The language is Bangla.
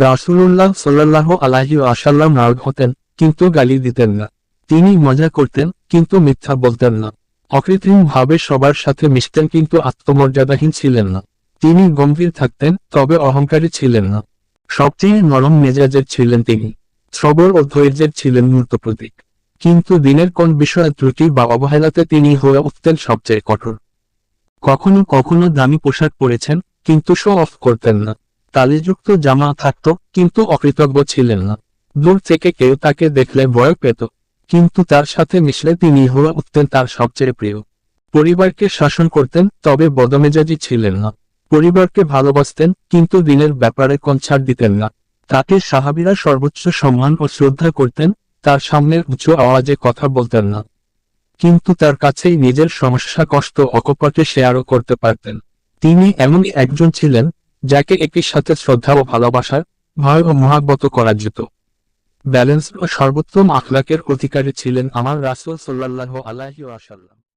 রাসূলুল্লাহ সাল্লাল্লাহু আলাইহি ওয়াসাল্লাম রাউড হতেন, কিন্তু গালি দিতেন না। তিনি মজা করতেন, কিন্তু মিথ্যা বলতেন না। অকৃত্রিম ভাবে সবার সাথে মিশতেন, কিন্তু আত্মমর্যাদাহীন ছিলেন না। তিনি গম্ভীর থাকতেন, তবে অহংকারী ছিলেন না। সবচেয়ে নরম মেজাজের ছিলেন তিনি। সবর ও ধৈর্যের ছিলেন মূর্ত প্রতীক। কিন্তু দিনের কোন বিষয়ে ত্রুটি বা অবহেলাতে তিনি হয়ে উঠতেন সবচেয়ে কঠোর। কখনো কখনো দামি পোশাক পরেছেন, কিন্তু শো অফ করতেন না। তালিযুক্ত জামা থাকত, কিন্তু অকৃতজ্ঞ ছিলেন না। দূর থেকে কেউ তাকে দেখলে ভয় পেত, কিন্তু তার সাথে মিশলে তিনি হয়ে উঠতেন তার সবচেয়ে প্রিয়। পরিবারকে শাসন করতেন, তবে বদমেজাজি ছিলেন না। পরিবারকে ভালোবাসতেন, কিন্তু দিনের ব্যাপারে কোন ছাড় দিতেন না। তাকে সাহাবিরা সর্বোচ্চ সম্মান ও শ্রদ্ধা করতেন, তার সামনের উঁচু আওয়াজে কথা বলতেন না। কিন্তু তার কাছেই নিজের সমস্যা, কষ্ট, অকপটে শেয়ারও করতে পারতেন। তিনি এমনই একজন ছিলেন যাকে একই সাথে শ্রদ্ধা ও ভালোবাসার ভয় ও মহাগত করা যেত। ব্যালেন্স ও সর্বোত্তম আখলাকের অধিকারী ছিলেন আমার রাসুল সাল্লাহ আল্লাহ ওয়াসাল্লাম।